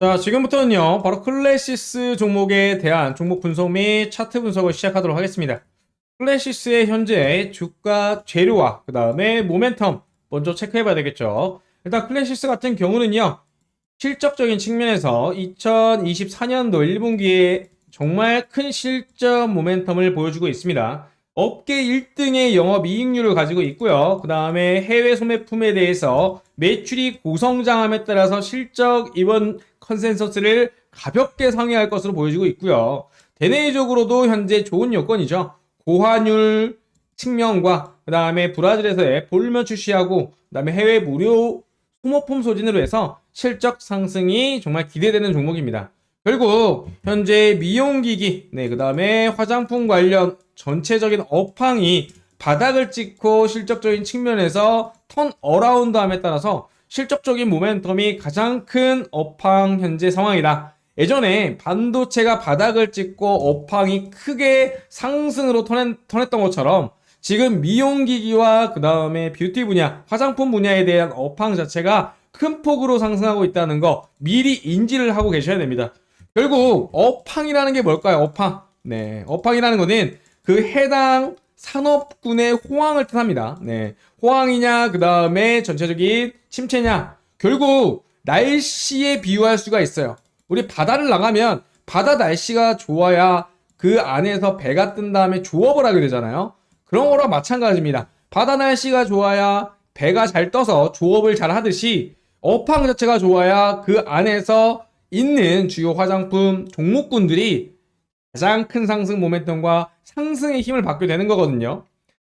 자, 지금부터는요, 바로 클래시스 종목에 대한 종목 분석 및 차트 분석을 시작하도록 하겠습니다. 클래시스의 현재 주가 재료와 그 다음에 모멘텀 먼저 체크해 봐야 되겠죠. 일단 클래시스 같은 경우는요, 실적적인 측면에서 2024년도 1분기에 정말 큰 실적 모멘텀을 보여주고 있습니다. 업계 1등의 영업이익률을 가지고 있고요. 그 다음에 해외 소매품에 대해서 매출이 고성장함에 따라서 실적 이번 컨센서스를 가볍게 상회할 것으로 보여지고 있고요. 대내적으로도 현재 좋은 여건이죠. 고환율 측면과 그 다음에 브라질에서의 볼면 출시하고 그 다음에 해외 무료 소모품 소진으로 해서 실적 상승이 정말 기대되는 종목입니다. 결국 현재 미용기기, 네, 그 다음에 화장품 관련 전체적인 업황이 바닥을 찍고 실적적인 측면에서 턴 어라운드함에 따라서 실적적인 모멘텀이 가장 큰 업황 현재 상황이다. 예전에 반도체가 바닥을 찍고 업황이 크게 상승으로 턴했, 턴했던 것처럼 지금 미용기기와 그 다음에 뷰티 분야, 화장품 분야에 대한 업황 자체가 큰 폭으로 상승하고 있다는 거 미리 인지를 하고 계셔야 됩니다. 결국 업황이라는 게 뭘까요? 업황. 네, 업황이라는 거는 그 해당 산업군의 호황을 뜻합니다. 네, 호황이냐, 그 다음에 전체적인 침체냐. 결국 날씨에 비유할 수가 있어요. 우리 바다를 나가면 바다 날씨가 좋아야 그 안에서 배가 뜬 다음에 조업을 하게 되잖아요. 그런 거랑 마찬가지입니다. 바다 날씨가 좋아야 배가 잘 떠서 조업을 잘 하듯이 업황 자체가 좋아야 그 안에서 있는 주요 화장품 종목군들이 가장 큰 상승 모멘텀과 상승의 힘을 받게 되는 거거든요.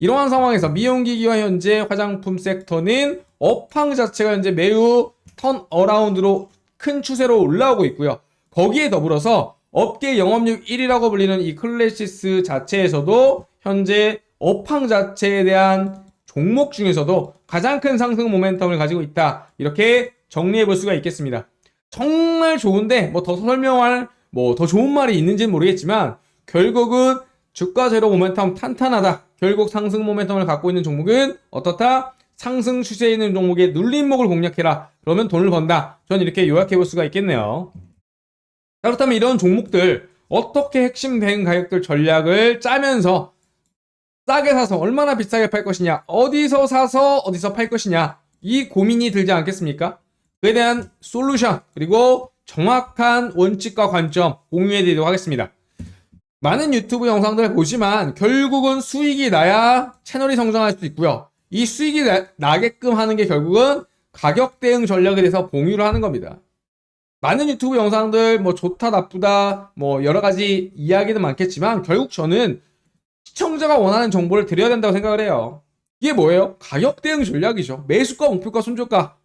이러한 상황에서 미용기기와 현재 화장품 섹터는 업황 자체가 현재 매우 턴 어라운드로 큰 추세로 올라오고 있고요. 거기에 더불어서 업계 영업률 1위라고 불리는 이 클래시스 자체에서도 현재 업황 자체에 대한 종목 중에서도 가장 큰 상승 모멘텀을 가지고 있다. 이렇게 정리해 볼 수가 있겠습니다. 정말 좋은데 뭐 더 설명할 뭐 더 좋은 말이 있는지는 모르겠지만 결국은 주가 제로 모멘텀 탄탄하다. 결국 상승 모멘텀을 갖고 있는 종목은 어떻다? 상승 추세에 있는 종목의 눌림목을 공략해라. 그러면 돈을 번다. 전 이렇게 요약해 볼 수가 있겠네요. 자, 그렇다면 이런 종목들 어떻게 핵심 대응 가격들 전략을 짜면서 싸게 사서 얼마나 비싸게 팔 것이냐, 어디서 사서 어디서 팔 것이냐, 이 고민이 들지 않겠습니까? 그에 대한 솔루션, 그리고 정확한 원칙과 관점 공유해 드리도록 하겠습니다. 많은 유튜브 영상들 보지만 결국은 수익이 나야 채널이 성장할 수 있고요. 이 수익이 나, 게끔 하는 게 결국은 가격 대응 전략에 대해서 공유를 하는 겁니다. 많은 유튜브 영상들 뭐 좋다 나쁘다 뭐 여러 가지 이야기는 많겠지만 결국 저는 시청자가 원하는 정보를 드려야 된다고 생각을 해요. 이게 뭐예요? 가격 대응 전략이죠. 매수가, 목표가, 손절가.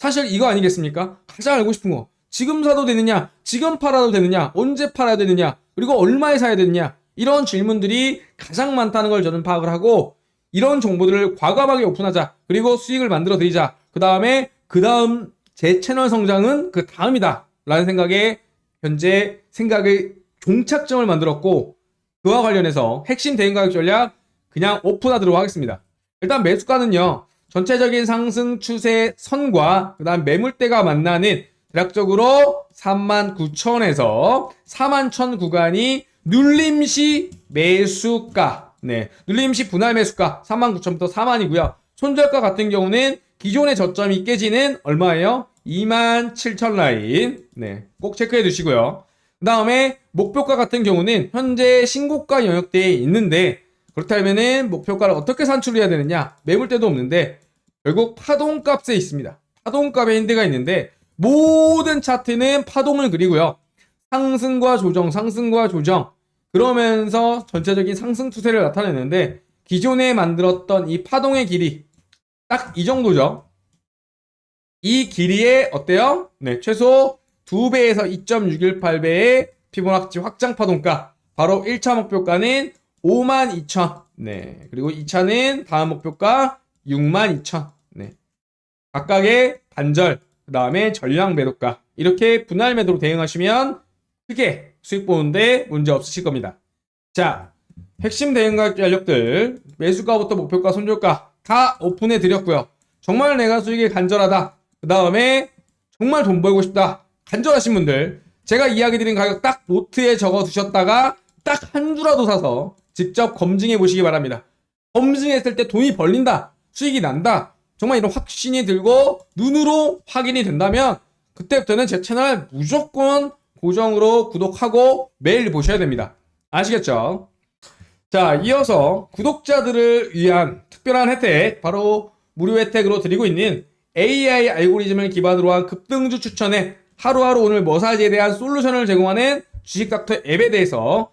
사실 이거 아니겠습니까? 가장 알고 싶은 거. 지금 사도 되느냐? 지금 팔아도 되느냐? 언제 팔아야 되느냐? 그리고 얼마에 사야 되느냐? 이런 질문들이 가장 많다는 걸 저는 파악을 하고 이런 정보들을 과감하게 오픈하자. 그리고 수익을 만들어 드리자. 그 다음에 그 다음 제 채널 성장은 그 다음이다. 라는 생각에 현재 생각의 종착점을 만들었고 그와 관련해서 핵심 대응 가격 전략 그냥 오픈하도록 하겠습니다. 일단 매수가는요. 전체적인 상승 추세 선과 그다음 매물대가 만나는 대략적으로 39,000에서 41,000 구간이 눌림시 매수가. 네. 눌림시 분할 매수가 39,000부터 4만이고요. 손절가 같은 경우는 기존의 저점이 깨지는 얼마예요? 27,000 라인. 네. 꼭 체크해 두시고요. 그 다음에 목표가 같은 경우는 현재 신고가 영역대에 있는데 그렇다면은 목표가를 어떻게 산출해야 되느냐? 매물대도 없는데 결국 파동값에 있습니다. 파동값에 힌트가 있는데 모든 차트는 파동을 그리고요. 상승과 조정, 상승과 조정 그러면서 전체적인 상승 추세를 나타내는데 기존에 만들었던 이 파동의 길이 딱 이 정도죠. 이 길이에 어때요? 네, 최소 2배에서 2.618배의 피보나치 확장 파동가 바로 1차 목표가는 52,000 네. 그리고 2차는 다음 목표가 62,000 네. 각각의 반절 그 다음에 전량 매도가 이렇게 분할 매도로 대응하시면 크게 수익 보는데 문제 없으실 겁니다. 자, 핵심 대응 가격 전략들 매수가부터 목표가 손절가 다 오픈해 드렸고요. 정말 내가 수익이 간절하다. 그 다음에 정말 돈 벌고 싶다. 간절하신 분들 제가 이야기 드린 가격 딱 노트에 적어 두셨다가 딱 한 주라도 사서 직접 검증해 보시기 바랍니다. 검증했을 때 돈이 벌린다, 수익이 난다, 정말 이런 확신이 들고 눈으로 확인이 된다면 그때부터는 제 채널 무조건 고정으로 구독하고 매일 보셔야 됩니다. 아시겠죠? 자, 이어서 구독자들을 위한 특별한 혜택, 바로 무료 혜택으로 드리고 있는 AI 알고리즘을 기반으로 한 급등주 추천에 하루하루 오늘 머사지에 대한 솔루션을 제공하는 주식닥터 앱에 대해서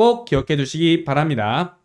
꼭 기억해 두시기 바랍니다.